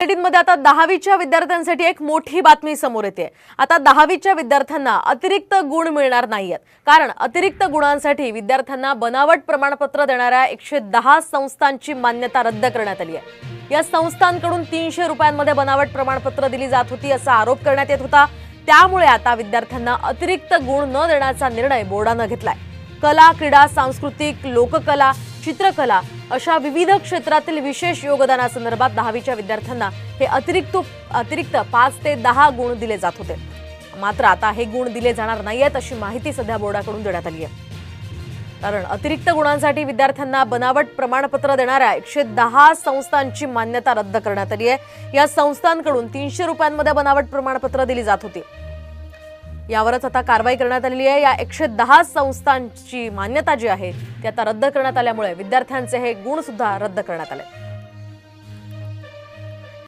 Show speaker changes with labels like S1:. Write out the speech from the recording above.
S1: मध्ये आता दहावीच्या विद्यार्थ्यांसाठी एक मोठी बातमी समोर येते. आता दहावीच्या विद्यार्थ्यांना अतिरिक्त गुण मिळणार नाहीयेत. कारण अतिरिक्त गुणांसाठी विद्यार्थ्यांना बनावट प्रमाणपत्र देणाऱ्या एकशे दहा संस्थांची मान्यता रद्द करण्यात आली आहे. या संस्थांकडून तीनशे रुपयांमध्ये बनावट प्रमाणपत्र दिली जात होती असा आरोप करण्यात येत होता. त्यामुळे आता विद्यार्थ्यांना अतिरिक्त गुण न देण्याचा निर्णय बोर्डानं घेतलाय. कला क्रीडा सांस्कृतिक लोककला चित्रकला अशा विविध क्षेत्रातील विशेष योगदानासंदर्भात दहावीच्या विद्यार्थ्यांना हे अतिरिक्त अतिरिक्त पाच ते दहा गुण दिले जात होते. मात्र आता हे गुण दिले जाणार नाहीयेत अशी माहिती सध्या बोर्डाकडून देण्यात आली आहे. कारण अतिरिक्त गुणांसाठी विद्यार्थ्यांना बनावट प्रमाणपत्र देणाऱ्या एकशे दहा संस्थांची मान्यता रद्द करण्यात आली आहे. या संस्थांकडून तीनशे रुपयांमध्ये बनावट प्रमाणपत्र दिली जात होती. यावरच आता कारवाई करण्यात आलेली आहे. या एकशे दहा संस्थांची मान्यता जी आहे ती आता रद्द करण्यात आल्यामुळे विद्यार्थ्यांचे हे गुण सुद्धा रद्द करण्यात आले.